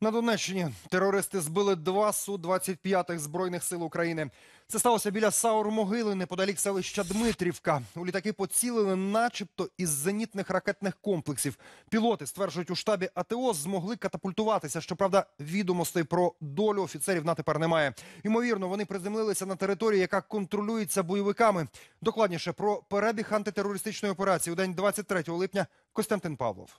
На Донеччині терористи збили два Су-25 Збройних сил України. Це сталося біля Саур-Могили, неподалік селища Дмитрівка. У літаки поцілили начебто із зенітних ракетних комплексів. Пілоти, стверджують у штабі АТО, змогли катапультуватися. Щоправда, відомостей про долю офіцерів на тепер немає. Ймовірно, вони приземлилися на території, яка контролюється бойовиками. Докладніше про перебіг антитерористичної операції у день 23 липня Костянтин Павлов.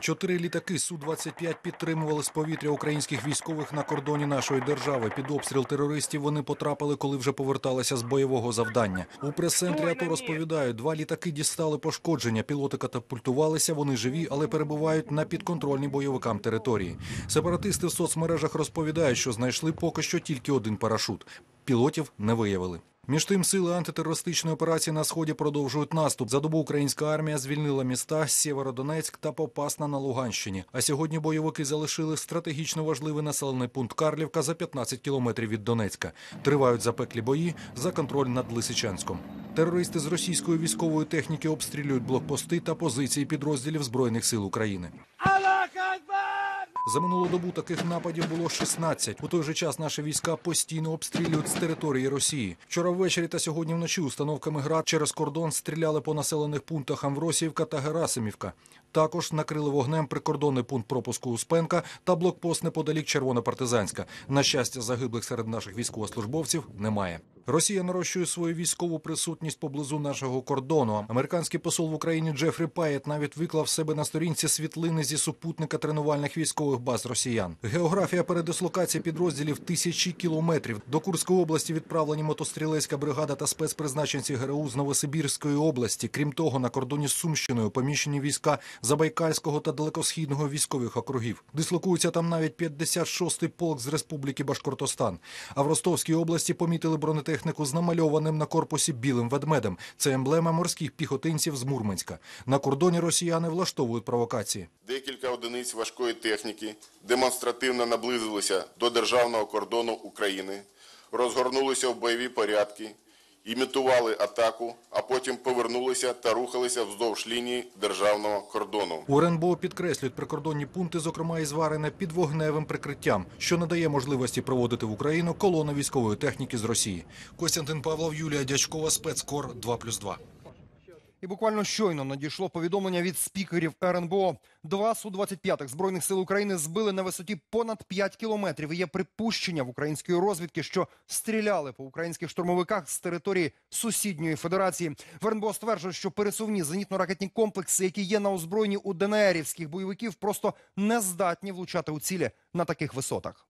Чотири літаки Су-25 підтримували з повітря українських військових на кордоні нашої держави. Під обстріл терористів вони потрапили, коли вже поверталися з бойового завдання. У прес-центрі АТО розповідають, два літаки дістали пошкодження. Пілоти катапультувалися, вони живі, але перебувають на підконтрольній бойовикам території. Сепаратисти в соцмережах розповідають, що знайшли поки що тільки один парашут. Пілотів не виявили. Між тим, сили антитерористичної операції на сході продовжують наступ. За добу українська армія звільнила міста Сєвєродонецьк та Попасна на Луганщині. А сьогодні бойовики залишили стратегічно важливий населений пункт Карлівка за 15 кілометрів від Донецька. Тривають запеклі бої за контроль над Лисичанськом. Терористи з російської військової техніки обстрілюють блокпости та позиції підрозділів збройних сил України. За минулу добу таких нападів було 16. У той же час наші війська постійно обстрілюють з території Росії. Вчора ввечері та сьогодні вночі установками град через кордон стріляли по населених пунктах Амвросіївка та Герасимівка. Також накрили вогнем прикордонний пункт пропуску Успенка та блокпост неподалік Червонопартизанська. На щастя, загиблих серед наших військовослужбовців немає. Росія нарощує свою військову присутність поблизу нашого кордону. Американський посол в Україні Джефрі Паєт навіть виклав себе на сторінці світлини зі супутника тренувальних військових баз росіян. Географія передислокації підрозділів тисячі кілометрів. До Курської області відправлені мотострілецька бригада та спецпризначенці ГРУ з Новосибірської області. Крім того, на кордоні з Сумщиною поміщені війська Забайкальського та Далекосхідного військових округів. Дислокується там навіть 56-й полк з Республіки Башкортостан. А в Ростовській області помітили бронетехніку з намальованим на корпусі білим ведмедем. Це емблема морських піхотинців з Мурманська. На кордоні росіяни влаштовують провокації. Декілька одиниць важкої техніки демонстративно наблизилися до державного кордону України, розгорнулися в бойові порядки, імітували атаку, а потім повернулися та рухалися вздовж лінії державного кордону. У РНБО підкреслюють прикордонні пункти, зокрема і зварене під вогневим прикриттям, що надає можливості проводити в Україну колону військової техніки з Росії. Костянтин Павлов, Юлія Дячкова, спецкор 2+,2. І буквально щойно надійшло повідомлення від спікерів РНБО. Два Су-25 Збройних сил України збили на висоті понад 5 кілометрів. Є припущення в української розвідки, що стріляли по українських штурмовиках з території сусідньої федерації. В РНБО стверджують, що пересувні зенітно-ракетні комплекси, які є на озброєнні у ДНРівських бойовиків, просто не здатні влучати у цілі на таких висотах.